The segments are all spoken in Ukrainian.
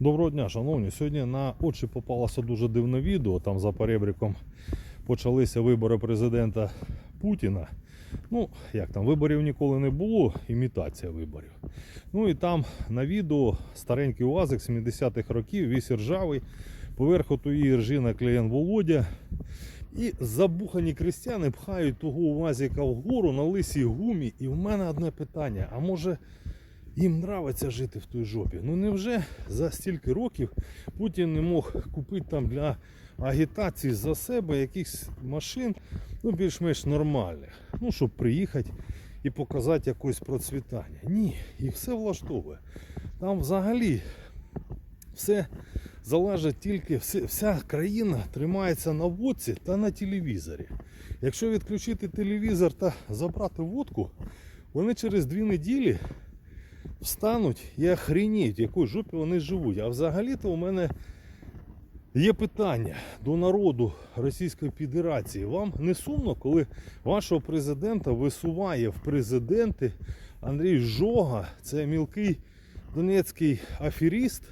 Доброго дня, шановні. Сьогодні на очі попалося дуже дивне відео. Там за перебріком почалися вибори президента Путіна. Ну, як там, виборів ніколи не було, імітація виборів. Ну і там на відео старенький УАЗик 70-х років, весь ржавий, поверху тої ржі наклеєн Володя. І забухані крестьяни пхають того УАЗика вгору на лисій гумі. І в мене одне питання: а може їм нравиться жити в той жопі? Ну невже за стільки років Путін не мог купити там для агітації за себе якихось машин, ну більш-менш нормальних, ну щоб приїхати і показати якось процвітання? Ні, їх все влаштовує. Там взагалі все залежить тільки, вся країна тримається на водці та на телевізорі. Якщо відключити телевізор та забрати водку, вони через дві неділі встануть і охреніють, в якій жопі вони живуть. А взагалі-то у мене є питання до народу Російської Федерації. Вам не сумно, коли вашого президента висуває в президенти Андрій Жога, це мілкий донецький аферіст,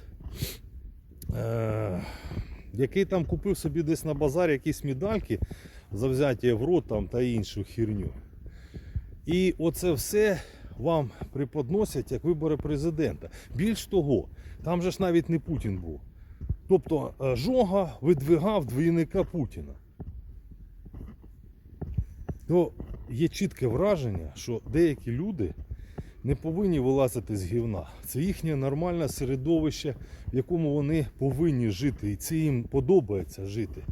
е- який там купив собі десь на базарі якісь медальки за взяття в рот там, та іншу херню. І оце все вам преподносять як вибори президента. Більш того, там же ж навіть не Путін був. Тобто е, Жога видвигав двійника Путіна. То є чітке враження, що деякі люди не повинні вилазити з гівна. Це їхнє нормальне середовище, в якому вони повинні жити, і це їм подобається жити.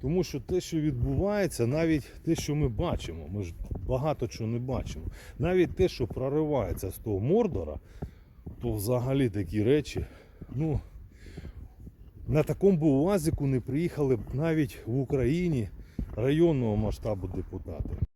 Тому що те, що відбувається, навіть те, що ми бачимо, ми ж багато чого не бачимо. Навіть те, що проривається з того Мордора, то взагалі такі речі, ну, на такому б УАЗіку не приїхали б навіть в Україні районного масштабу депутати.